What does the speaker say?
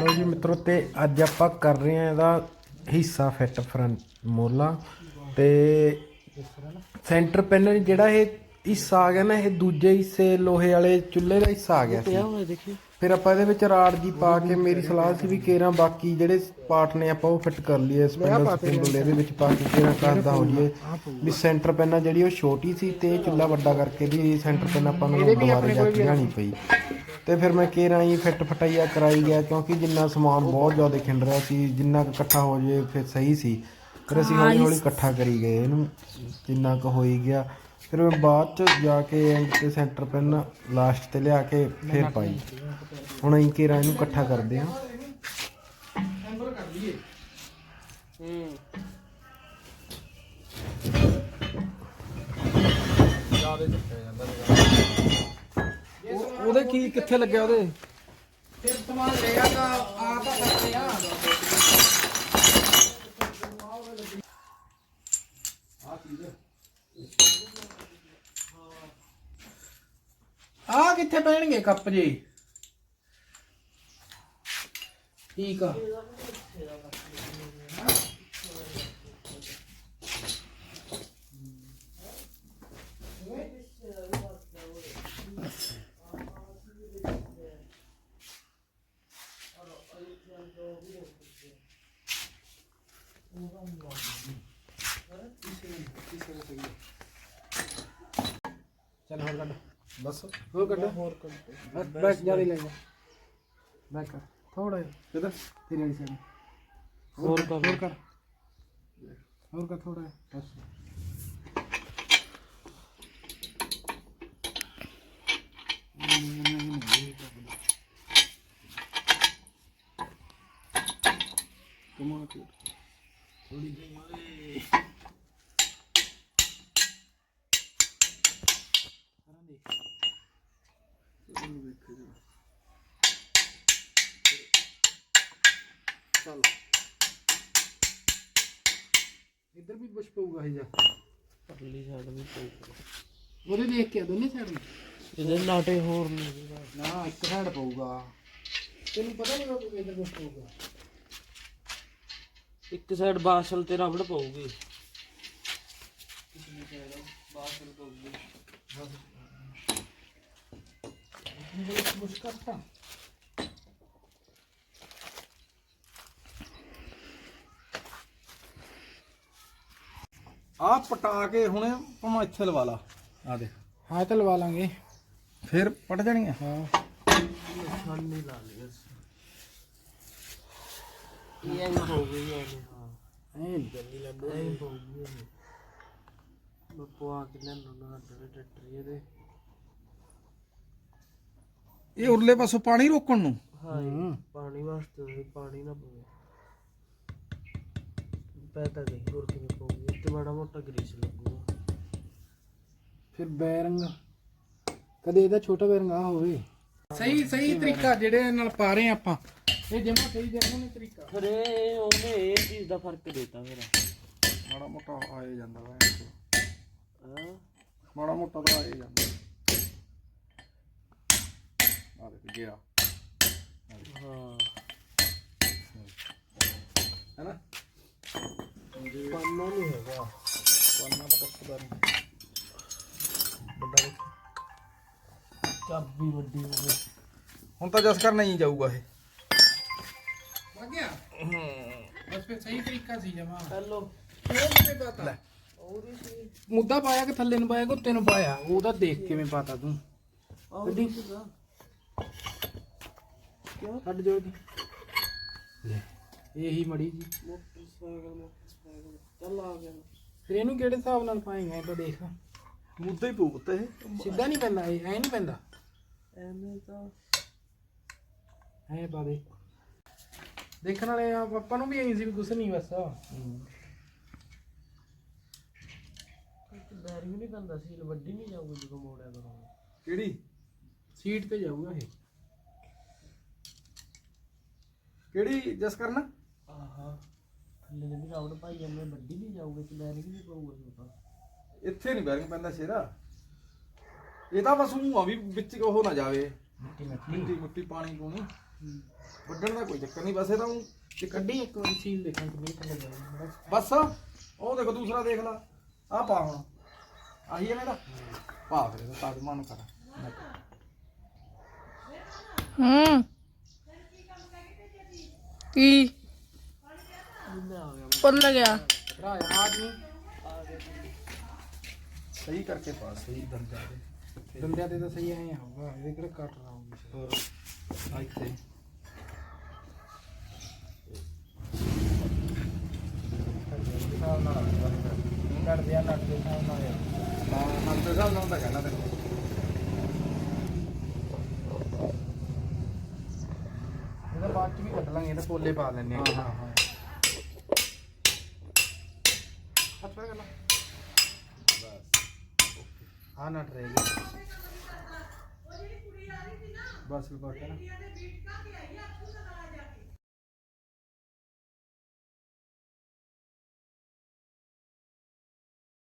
ਲੋ ਜੀ ਮਿੱਤਰੋ ਤੇ ਅੱਜ ਆਪਾਂ ਕਰ ਰਹੇ ਹਾਂ ਇਹਦਾ ਹਿੱਸਾ ਫਿੱਟ ਫਰੰਟ ਮੋਲਾ ਤੇ ਸੈਂਟਰ ਪੈਨਲ ਜਿਹੜਾ ਇਹ ਹਿੱਸਾ ਆ ਗਿਆ ਨਾ ਇਹ ਦੂਜੇ ਹਿੱਸੇ ਲੋਹੇ ਵਾਲੇ ਚੁੱਲ੍ਹੇ ਦਾ ਹਿੱਸਾ ਆ ਗਿਆ ਸੀ। ਹੋਇਆ ਦੇਖੀ ਫਿਰ ਆਪਾਂ ਇਹਦੇ ਵਿੱਚ ਰਾੜ ਜੀ ਪਾ ਕੇ ਮੇਰੀ ਸਲਾਹ ਸੀ ਵੀ ਕੇਰਾਂ ਬਾਕੀ ਜਿਹੜੇ ਪਾਰਟ ਨੇ ਆਪਾਂ ਉਹ ਫਿੱਟ ਕਰ ਲਈਏ ਸਪੈਨਲ ਸਪਿੰਡਲ ਇਹਦੇ ਵਿੱਚ ਪਾ ਕੇ ਕੇਰਾਂ ਕਰਦਾ ਹੋ ਜੀਏ ਵੀ ਸੈਂਟਰ ਪੈਨਾ ਜਿਹੜੀ ਉਹ ਛੋਟੀ ਸੀ ਤੇ ਚੁੱਲ੍ਹਾ ਵੱਡਾ ਕਰਕੇ ਦੀ ਸੈਂਟਰ ਪੈਨ ਆਪਾਂ ਨੂੰ ਦੁਬਾਰੇ ਜਾ ਕੇ ਲਿਆਉਣੀ ਪਈ। ਤੇ ਫਿਰ ਮੈਂ ਕੇਰਾਂ ਹੀ ਫਿੱਟ ਫਟਾਈਆ ਕਰਾਈ ਗਿਆ ਕਿਉਂਕਿ ਜਿੰਨਾ ਸਮਾਨ ਬਹੁਤ ਜ਼ਿਆਦਾ ਖਿੰਡ ਰਿਹਾ ਸੀ ਜਿੰਨਾ ਕੁ ਇਕੱਠਾ ਹੋ ਜੇ ਫਿਰ ਸਹੀ ਸੀ। ਫਿਰ ਅਸੀਂ ਹੌਲੀ ਹੌਲੀ ਇਕੱਠਾ ਕਰੀ ਗਏ ਇਹਨੂੰ ਜਿੰਨਾ ਕੁ ਹੋ ਹੀ ਗਿਆ। ਫਿਰ ਮੈਂ ਬਾਅਦ ਚ ਜਾ ਕੇ ਐਂਡ ਤੇ ਸੈਂਟਰ ਪੈਨ ਲਾਸਟ ਤੇ ਲਿਆ ਕੇ ਫਿਰ ਪਾਈ। ਹੁਣ ਅਸੀਂ ਕੇਰਾਂ ਇਹਨੂੰ ਇਕੱਠਾ ਕਰਦੇ ਹਾਂ। ਹੂੰ। ਉਹਦੇ ਕੀ ਕਿੱਥੇ ਲੱਗਿਆ ਉਹਦੇ? ਫਿਰ ਸਮਾਨ ਲੈ ਆਗਾ ਆ ਤਾਂ ਸਕਦੇ ਆ। ਆ। ਕਿੱਥੇ ਪੈਣਗੇ ਕੱਪ ਜੀ? ਠੀਕ ਆ। ਚੱਲ ਹੋਰ ਕੱਢ ਬਸ ਹੋਰ ਕੱਢ ਹੋਰ ਕੱਢ ਬੈਕ ਜ਼ਿਆਦਾ ਲੈ ਜਾ ਬੈਕ ਕਰ ਥੋੜਾ ਜਿਹਾ ਕਿਧਰ ਤੇਰੀ ਵਾਲੀ ਸਾਈਡ ਹੋਰ ਕਰ ਹੋਰ ਕਰ ਹੋਰ ਕਰ ਥੋੜਾ ਜਿਹਾ ਬਸ ਕਮਾ ਕੇ ਥੋੜੀ ਚੱਲ। ਇੱਧਰ ਵੀ ਕੁਛ ਪਊਗਾ ਇਹ ਜਾ ਪਰਲੀ ਸਾਈਡ ਵੀ ਪਊਗਾ। ਉਹਦੇ ਦੇਖ ਕੇ ਆ, ਦੋਨੇ ਸਾਈਡ ਨੂੰ ਇਹਦੇ ਨਾਟੇ ਹੋਰ ਨਹੀਂ ਨਾ ਇੱਕ ਸਾਈਡ ਪਊਗਾ। ਤੈਨੂੰ ਪਤਾ ਨਹੀਂ ਬਾਬੂ ਇੱਧਰ ਕੁਛ ਪਊਗਾ। ਇੱਕ ਸਾਈਡ ਬਾਸਲ ਤੇ ਰਬੜ ਪਊਗੀ। ਕੁਛ ਕਰਤਾ ਆ ਪਟਾ ਕੇ ਹੁਣੇ ਭਾਵੇਂ ਇੱਥੇ ਲਵਾ ਲਾ। ਆ ਦੇ ਹਾਂ ਤਾਂ ਲਵਾ ਲਾਂਗੇ। ਫਿਰ ਪਟ ਜਾਣੀਆਂ ਹਾਂ ਸਾਨੀ ਲਾ ਲਿਆ ਇਹ ਐਂ ਪਊਗੀ ਇਹ ਹਾਂ। ਐਂ ਜਲਦੀ ਲੱਭੋ ਐਂ ਪਊਗੀ ਇਹ ਮੈਂ ਪਵਾ ਕੇ ਲੈਣਾ ਨਾ ਡਰੇ ਟੱਟਰੀ ਇਹਦੇ ਇਹ ਉਰਲੇ ਪਾਸੋਂ ਪਾਣੀ ਰੋਕਣ ਨੂੰ? ਹਾਂ। ਜੀ, ਪਾਣੀ ਵਾਸਤੇ ਪਾਣੀ ਨਾ ਪਵੇ। ਪਤਾ ਨਹੀਂ ਹੋਰ ਕਿਵੇਂ ਤੇ ਬੜਾ ਮੋਟਾ ਗਰੀਸ ਲੱਗੂਗਾ। ਫਿਰ ਬੈਰਿੰਗ। ਕਦੇ ਇਹਦਾ ਛੋਟਾ ਬੈਰਿੰਗ ਆ ਹੋਵੇ। ਸਹੀ ਸਹੀ ਤਰੀਕਾ ਜਿਹੜੇ ਨਾਲ ਪਾ ਰਹੇ ਆਪਾਂ। ਇਹ ਜਮਾ ਸਹੀ ਜਮਾ ਨਹੀਂ ਤਰੀਕਾ। ਫਿਰ ਇਹ ਉਹਨੇ ਇਹ ਚੀਜ਼ ਦਾ ਫ਼ਰਕ ਦੇਤਾ ਮੇਰਾ ਮਾੜਾ ਮੋਟਾ ਆਏ ਜਾਂਦਾ ਵਾ ਹਾਂ। ਮਾੜਾ ਮੋਟਾ ਤਾਂ ਆਏ ਜਾਂਦਾ। ਆ ਦੇਖ ਗਿਆ। ਹਾਂ। ਹੈਨਾ ਪਾਨਾ ਨਹੀਂ ਹੈਗਾ। ਪਾਣਾ ਤਾਂ ਕੱਟਦਾ ਨਹੀਂ ਵੱਡਾ ਦੇਖ। ਚਾਬੀ ਵੱਡੀ ਹੋ ਗਈ। ਹੁਣ ਤਾਂ ਜਸ ਕਰ ਨਹੀਂ ਜਾਊਗਾ ਇਹ। ਲੱਗ ਗਿਆ? ਬਸ ਫਿਰ ਸਹੀ ਤਰੀਕਾ ਸੀ ਜਮਾ। ਹੈਲੋ। ਪਤਾ? ਸੀ। ਮੁੱਦਾ ਪਾਇਆ ਕਿ ਥੱਲੇ ਨੂੰ ਪਾਇਆ ਕਿ ਉੱਤੇ ਨੂੰ ਪਾਇਆ? ਉਹਦਾ ਦੇਖ ਕਿਵੇਂ ਪਤਾ ਤੂੰ। ਗੱਡੀ। ਕਿਉਂ? ਛੱਡ ਜੋੜ ਦੀ ਇਹੀ ਮੜੀ ਜੀ। ਮੋਟਰਸਾਈਕਲ। ਚੱਲ ਆ ਗਿਆ। ਫਿਰ ਇਹਨੂੰ ਕਿਹੜੇ ਹਿਸਾਬ ਨਾਲ ਪਾਏਗਾ ਇਹ ਤਾਂ ਦੇਖ। ਮੁੱਦਾ ਹੀ ਪਊ ਉੱਤੇ ਇਹ। ਸਿੱਧਾ ਨਹੀਂ ਪੈਂਦਾ ਇਹ ਐ ਨਹੀਂ ਪੈਂਦਾ। ਐਵੇਂ ਤਾਂ ਐ ਪਾ ਦੇ। ਦੇਖਣ ਵਾਲੇ ਆ ਆਪਾਂ ਨੂੰ ਵੀ ਐਂ ਸੀ ਵੀ ਕੁਛ ਨਹੀਂ ਬਸ। ਬੈਰਿੰਗ ਨਹੀਂ ਪੈਂਦਾ ਸੀਲ ਵੱਡੀ ਨਹੀਂ ਜਾਊਗੀ ਜਦੋਂ ਮੋੜਿਆ ਕਰੋਗੇ ਕਿਹੜੀ? ਸੀਟ ਤੇ ਜਾਊਗਾ ਇਹ। ਕਿਹੜੀ? ਜਸ ਕਰਨਾ ਥੱਲੇ ਜਿਹੜੀ ਰਾਵੜ ਪਾਈ ਜਾਂਦੇ ਵੱਡੀ ਨਹੀਂ ਜਾਊਗੀ ਤੇ ਬੈਰਿੰਗ ਨਹੀਂ ਪਊਗਾ ਛੋਟਾ ਇੱਥੇ ਨਹੀਂ ਬੈਰਿੰਗ ਪੈਂਦਾ ਸ਼ੇਰਾ ਇਹ ਤਾਂ ਬਸ ਆ ਵੀ ਵਿੱਚ ਉਹ ਨਾ ਜਾਵੇ। ਮਿੱਟੀ ਮਿੱਟੀ। ਮਿੱਟੀ ਮੁੱਟੀ ਪਾਣੀ ਪੂਣੀ। ਵੱਢਣ ਦਾ ਕੋਈ ਚੱਕਰ ਨਹੀਂ ਬਸ ਇਹਦਾ ਊਂ ਤੇ ਕੱਢੀ ਇੱਕ ਵਾਰੀ ਸੀਲ ਦੇਖਾਂ ਕਿੰਨੀ ਥੱਲੇ ਜਾਊਗੀ। ਬਸ। ਉਹ ਦੇਖੋ ਦੂਸਰਾ ਦੇਖ ਲਾ। ਆ ਪਾ ਹੁਣ। ਆਹੀ ਹੈ ਇਹਦਾ। ਪਾ ਫਿਰ ਇਹਦਾ ਤਾਜ ਮਨ ਕਰ। ਹੂੰ। ਕੀ ਜਿੰਨਾ ਆ ਗਿਆ ਭੁੱਲ ਗਿਆ ਭਰਾ ਯਾਦ ਨਹੀਂ ਸਹੀ ਕਰਕੇ ਪਾ ਸਹੀ ਦੰਦਾਂ ਦੇ ਦੰਦਿਆਂ ਤੇ ਤਾਂ ਸਹੀ ਐ ਆਊਗਾ ਇਹਦੇ ਕਿਹੜੇ ਕੱਟ ਰਹਾਉਂਗੀ ਹੋਰ ਆ ਇੱਥੇ ਹਿਸਾਬ ਨਾਲ ਆ ਬਸ ਕੱਟ ਦਿਆ ਨੱਟ ਦੇ ਹਿਸਾਬ ਨਾਲ ਯਾਰ ਨਾ ਮਨ ਤੇ ਹਿਸਾਬ ਨਾਲ ਤਾਂ ਕਹਿਣਾ ਤੈਨੂੰ ਇਹਦਾ ਬਾਅਦ ਚ ਵੀ ਕੱਢ ਲਾਂਗੇ ਇਹਦਾ ਪੋਲੇ ਪਾ ਲੈਣੇ ਆ ਹਾਂ ਹਾਂ। ਹੱਥ ਕਰ ਲਾ। ਬਸ ਆ ਨਟ ਰਹੇਗੀ ਬਸ ਹੈ ਨਾ